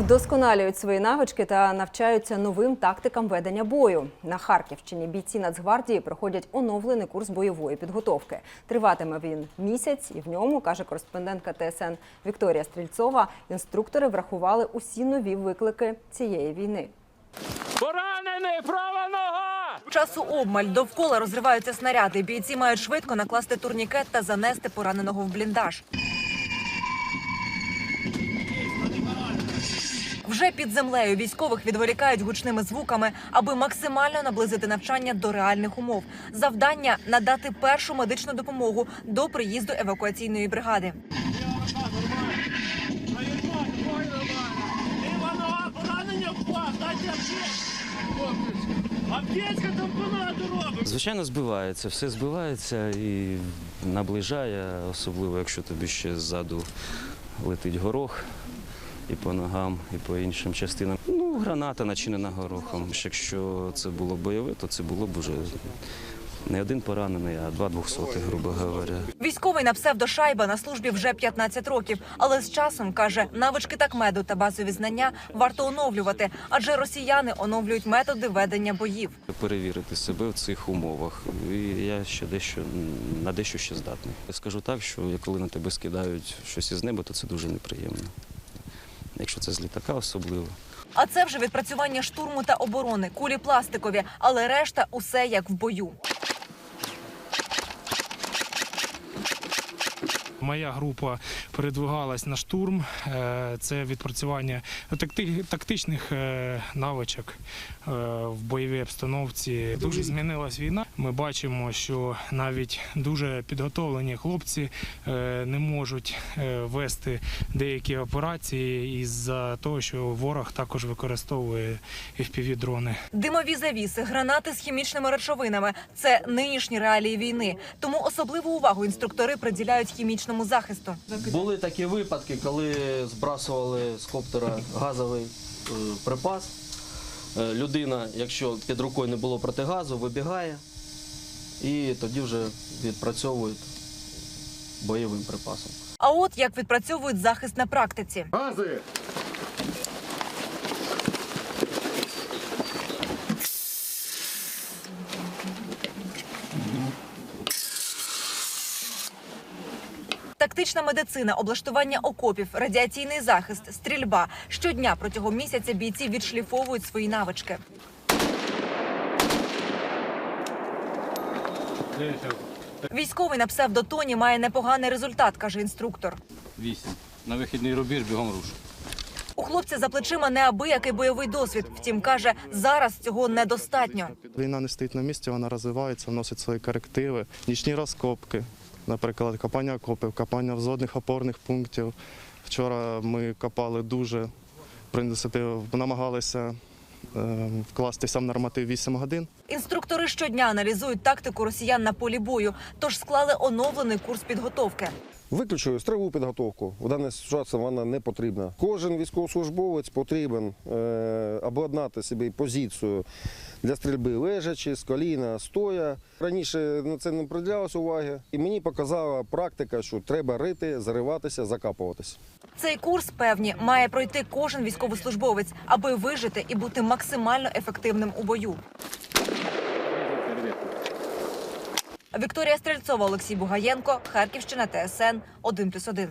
Вдосконалюють свої навички та навчаються новим тактикам ведення бою. На Харківщині бійці Нацгвардії проходять оновлений курс бойової підготовки. Триватиме він місяць, і в ньому каже кореспондентка ТСН Вікторія Стрільцова. Інструктори врахували усі нові виклики цієї війни. Поранений, права нога! Часу обмаль довкола розриваються снаряди. Бійці мають швидко накласти турнікет та занести пораненого в бліндаж. Вже під землею військових відволікають гучними звуками, аби максимально наблизити навчання до реальних умов. Завдання надати першу медичну допомогу до приїзду евакуаційної бригади. Звичайно, збивається, все збивається і наближає, особливо якщо тобі ще ззаду летить горох і по ногам, і по іншим частинам. Ну, граната начинена горохом. Якщо це було бойове, то це було б уже не один поранений, а два двохсотих, грубо говоря. Військовий на псевдошайба на службі вже 15 років, але з часом каже, навички такмеду та базові знання варто оновлювати, адже росіяни оновлюють методи ведення боїв. Перевірити себе в цих умовах. І я ще дещо на дещо ще здатний. Я скажу так, що коли на тебе скидають щось із неба, то це дуже неприємно. Якщо це з літака особливо. А це вже відпрацювання штурму та оборони, кулі пластикові, але решта усе як в бою. Моя група передвигалась на штурм. Е, Це відпрацювання такти- тактичних е, навичок е, в бойовій обстановці. Дуже змінилась війна. Ми бачимо, що навіть дуже підготовлені хлопці е, не можуть е, вести деякі операції із-за того, що ворог також використовує FPV-дрони. Димові завіси, гранати з хімічними речовинами це нинішні реалії війни. Тому особливу увагу інструктори приділяють хімічному захисту. Були такі випадки, коли збрасували з коптера газовий е, припас. Людина, якщо під рукою не було протигазу, вибігає і тоді вже відпрацьовують бойовим припасом. А от як відпрацьовують захист на практиці. Тактична медицина, облаштування окопів, радіаційний захист, стрільба. Щодня протягом місяця бійці відшліфовують свої навички. Військовий на псевдотоні має непоганий результат, каже інструктор. Вісім. На вихідний рубіж бігом руш. У хлопця за плечима неабиякий бойовий досвід. Втім, каже, зараз цього недостатньо. Війна не стоїть на місці, вона розвивається, вносить свої корективи, нічні розкопки, наприклад, копання окопів, копання взводних опорних пунктів. Вчора ми копали дуже, в принципі, намагалися вкласти сам норматив 8 годин. Інструктори щодня аналізують тактику росіян на полі бою, тож склали оновлений курс підготовки. Виключую стрілову підготовку. В даній ситуації вона не потрібна. Кожен військовослужбовець потрібен е, обладнати собі позицію для стрільби лежачи, з коліна, стоя. Раніше на це не приділялось уваги, і мені показала практика, що треба рити, зариватися, закапуватися. Цей курс, певні, має пройти кожен військовослужбовець, аби вижити і бути максимально ефективним у бою. Вікторія Стрельцова, Олексій Бугаєнко, Харківщина, ТСН 1+,1.